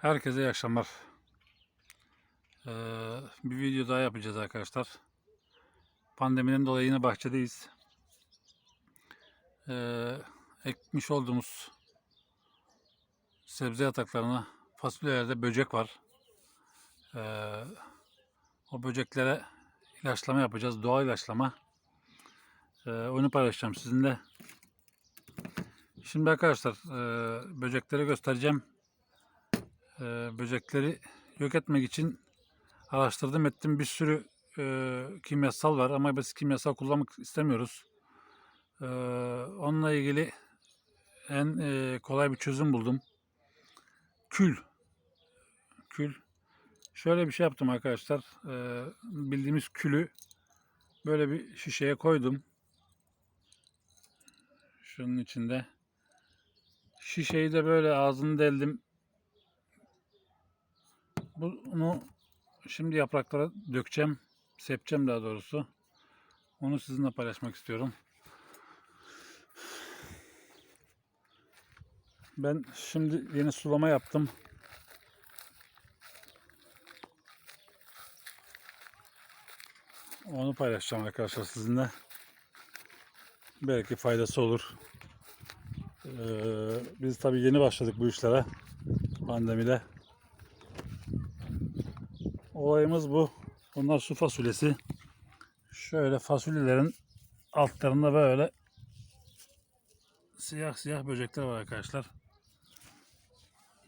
Herkese iyi akşamlar. Ee, bir video daha yapacağız arkadaşlar. Pandemiden dolayı yine bahçedeyiz. Ee, ekmiş olduğumuz sebze yataklarına fasulyelerde böcek var. Ee, o böceklere ilaçlama yapacağız. Doğal ilaçlama. Ee, onu paylaşacağım sizinle. Şimdi arkadaşlar e, böcekleri göstereceğim. Ee, böcekleri yok etmek için araştırdım ettim bir sürü e, kimyasal var ama biz kimyasal kullanmak istemiyoruz. Ee, onunla ilgili en e, kolay bir çözüm buldum. Kül. Kül. Şöyle bir şey yaptım arkadaşlar. Ee, bildiğimiz külü böyle bir şişeye koydum. Şunun içinde. Şişeyi de böyle ağzını deldim. Bunu şimdi yapraklara dökeceğim. Sepeceğim daha doğrusu. Onu sizinle paylaşmak istiyorum. Ben şimdi yeni sulama yaptım. Onu paylaşacağım arkadaşlar sizinle. Belki faydası olur. Ee, biz tabii yeni başladık bu işlere pandemide. Olayımız bu. Bunlar su fasulyesi. Şöyle fasulyelerin altlarında böyle siyah siyah böcekler var arkadaşlar.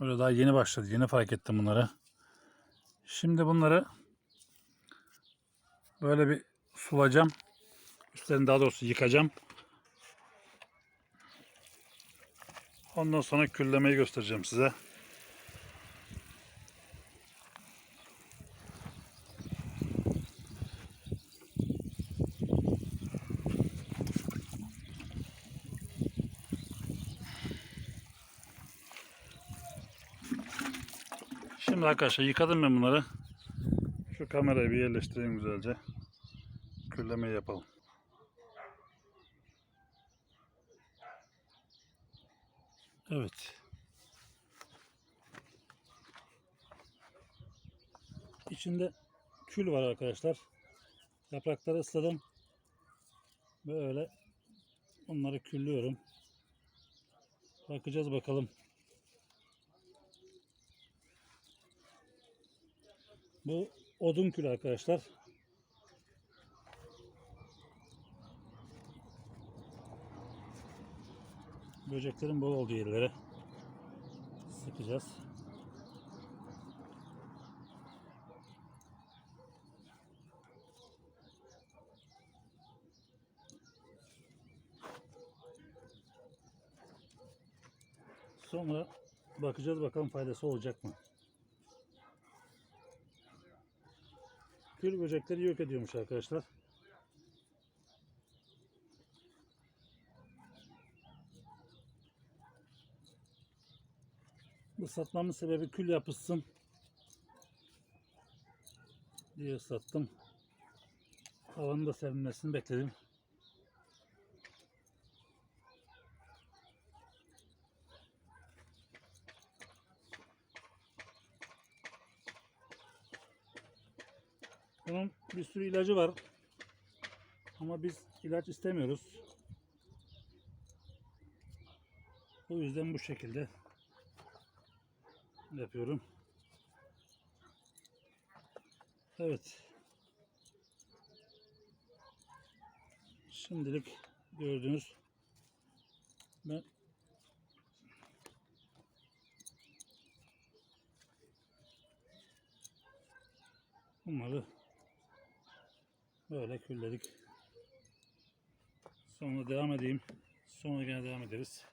Böyle daha yeni başladı. Yeni fark ettim bunları. Şimdi bunları böyle bir sulacağım. Üstlerini daha doğrusu yıkacağım. Ondan sonra küllemeyi göstereceğim size. Şimdi arkadaşlar yıkadım ben bunları. Şu kamerayı bir yerleştireyim güzelce. Küllemeyi yapalım. Evet. İçinde kül var arkadaşlar. Yaprakları ısladım. Böyle onları küllüyorum. Bakacağız bakalım. Bu odun kül arkadaşlar. Böceklerin bol olduğu yerlere sıkacağız. Sonra bakacağız bakalım faydası olacak mı? Kül böcekleri yok ediyormuş arkadaşlar. Islatmamın sebebi kül yapışsın diye ıslattım. Havanın da serinmesini bekledim. Bunun bir sürü ilacı var. Ama biz ilaç istemiyoruz. O yüzden bu şekilde yapıyorum. Evet. Şimdilik gördüğünüz ben bunları böyle külledik. Sonra devam edeyim. Sonra gene devam ederiz.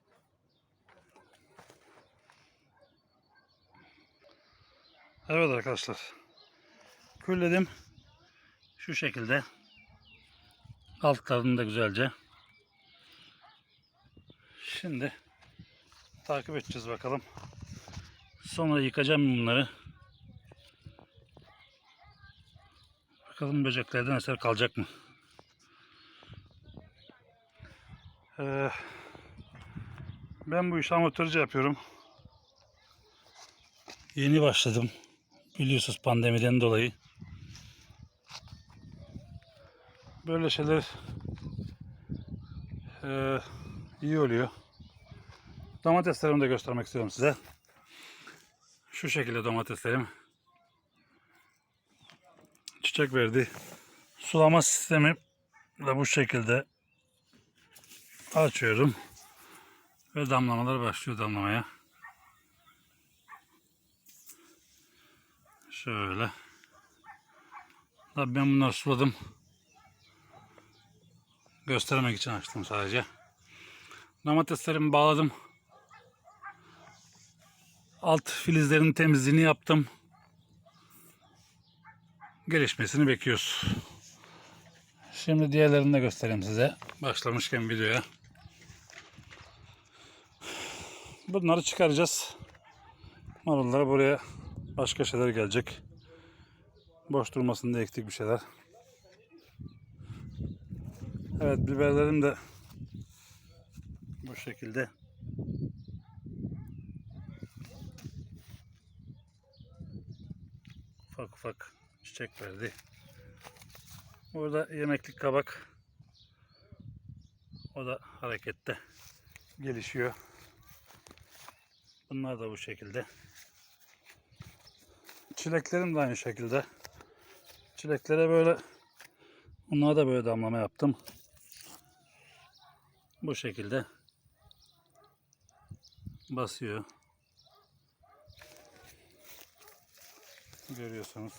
Evet arkadaşlar. Külledim. Şu şekilde. Altlarını da güzelce. Şimdi takip edeceğiz bakalım. Sonra yıkacağım bunları. Bakalım böceklerden eser kalacak mı? Ee, ben bu işi amatörce yapıyorum. Yeni başladım. Biliyorsunuz pandemiden dolayı. Böyle şeyler eee, iyi oluyor. Domateslerimi de göstermek istiyorum size. Şu şekilde domateslerim. Çiçek verdi. Sulama sistemi de bu şekilde açıyorum. Ve damlamalar başlıyor damlamaya. Şöyle. Tabii ben bunları suladım. Göstermek için açtım sadece. Domateslerimi bağladım. Alt filizlerin temizliğini yaptım. Gelişmesini bekliyoruz. Şimdi diğerlerini de göstereyim size. Başlamışken videoya. Bunları çıkaracağız. Marullar buraya başka şeyler gelecek. Boş durmasın diye ektik bir şeyler. Evet biberlerim de bu şekilde. Ufak ufak çiçek verdi. Burada yemeklik kabak. O da harekette gelişiyor. Bunlar da bu şekilde. Çileklerim de aynı şekilde. Çileklere böyle bunlara da böyle damlama yaptım. Bu şekilde basıyor. Görüyorsunuz.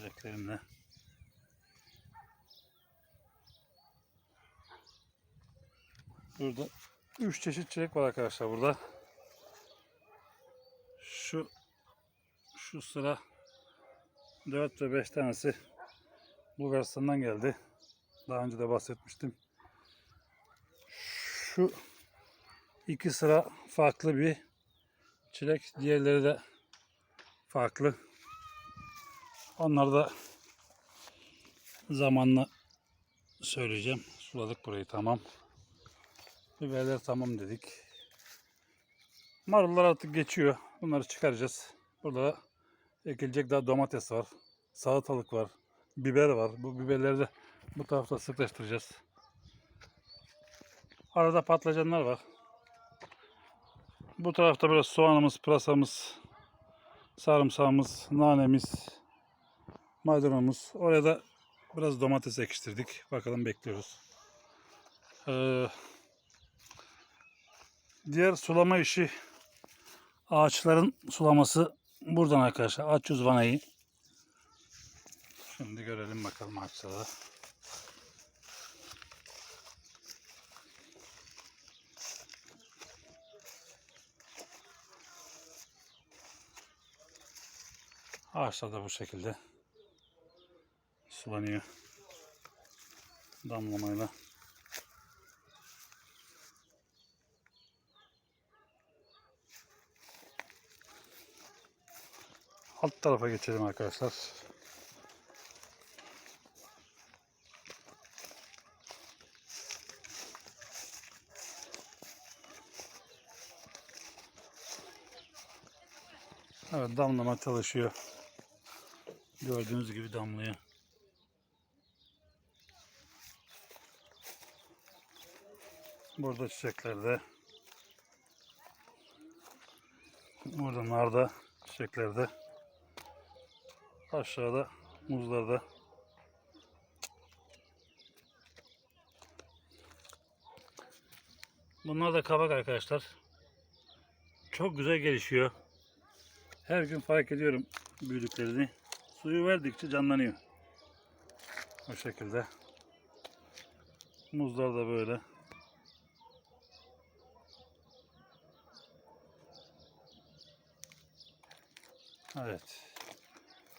Çileklerimle. Burada üç çeşit çilek var arkadaşlar burada. Şu şu sıra 4 ve 5 tanesi Bulgaristan'dan geldi. Daha önce de bahsetmiştim. Şu iki sıra farklı bir çilek. Diğerleri de farklı. Onları da zamanla söyleyeceğim. Suladık burayı tamam. Biberler tamam dedik. Marullar artık geçiyor. Bunları çıkaracağız. Burada da ekilecek daha domates var. Salatalık var. Biber var. Bu biberleri de bu tarafta sıklaştıracağız. Arada patlıcanlar var. Bu tarafta biraz soğanımız, pırasamız, sarımsağımız, nanemiz, maydanozumuz. Oraya da biraz domates ekiştirdik. Bakalım bekliyoruz. Ee, diğer sulama işi ağaçların sulaması buradan arkadaşlar. Açıyoruz vanayı. Şimdi görelim bakalım ağaçlara. Ağaçlar da bu şekilde sulanıyor. Damlamayla. Alt tarafa geçelim arkadaşlar. Evet damlama çalışıyor. Gördüğünüz gibi damlıyor. Burada çiçeklerde. Burada narda çiçeklerde. Aşağıda muzlarda. Bunlar da kabak arkadaşlar. Çok güzel gelişiyor. Her gün fark ediyorum büyüdüklerini. Suyu verdikçe canlanıyor. O şekilde. Muzlar da böyle. Evet.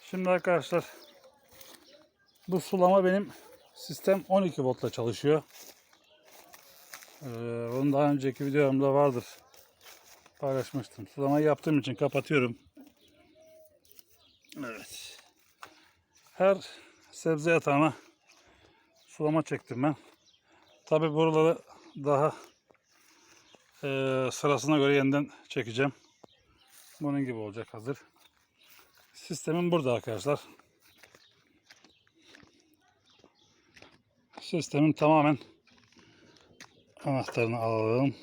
Şimdi arkadaşlar bu sulama benim sistem 12 voltla çalışıyor. Ee, onun daha önceki videomda vardır. Paylaşmıştım. Sulamayı yaptığım için kapatıyorum. Evet. Her sebze yatağına sulama çektim ben. Tabi buraları daha eee, sırasına göre yeniden çekeceğim. Bunun gibi olacak hazır. Sistemin burada arkadaşlar. Sistemin tamamen anahtarını alalım.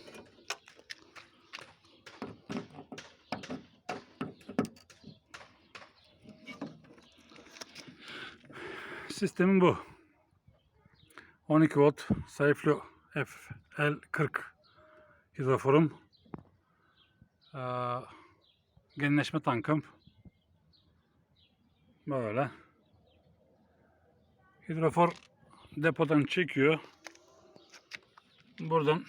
Sistemin bu. 12 volt Sayflo FL40 hidroforum. Ee, genleşme tankım. Böyle. Hidrofor depodan çekiyor. Buradan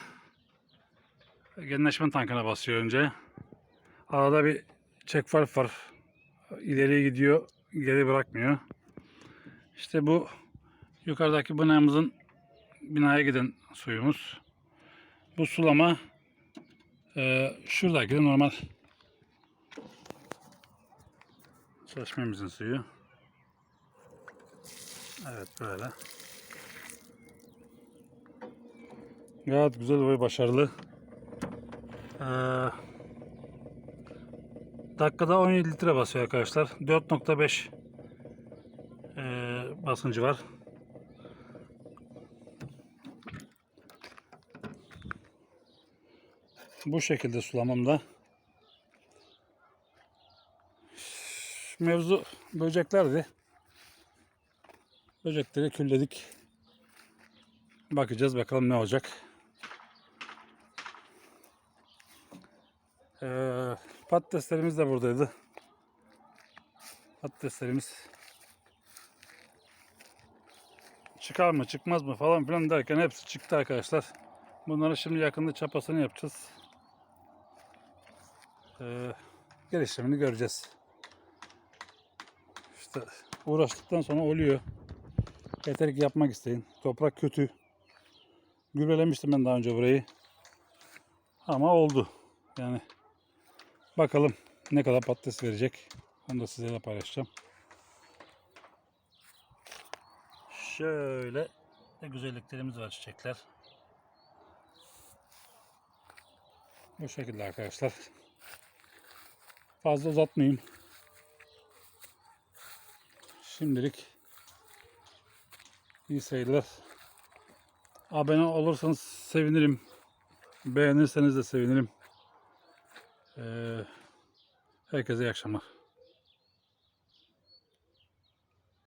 genleşme tankına basıyor önce. Arada bir çek valve var. İleriye gidiyor, geri bırakmıyor. İşte bu yukarıdaki binamızın binaya giden suyumuz. Bu sulama e, şuradaki normal çeşmemizin suyu. Evet böyle. Gayet güzel ve başarılı. Ee, dakikada 17 litre basıyor arkadaşlar. 4.5 ee, basıncı var. Bu şekilde sulamamda. Mevzu böceklerdi. Böcekleri külledik. Bakacağız bakalım ne olacak. Ee, patateslerimiz de buradaydı. Patateslerimiz çıkar mı çıkmaz mı falan filan derken hepsi çıktı arkadaşlar. Bunları şimdi yakında çapasını yapacağız. Ee, gelişimini göreceğiz. İşte uğraştıktan sonra oluyor. Yeter ki yapmak isteyin. Toprak kötü. Gübrelemiştim ben daha önce burayı. Ama oldu. Yani bakalım ne kadar patates verecek. Onu da sizlerle paylaşacağım. Şöyle de güzelliklerimiz var çiçekler. Bu şekilde arkadaşlar. Fazla uzatmayayım. Şimdilik iyi seyirler. Abone olursanız sevinirim. Beğenirseniz de sevinirim. Ee, herkese iyi akşamlar.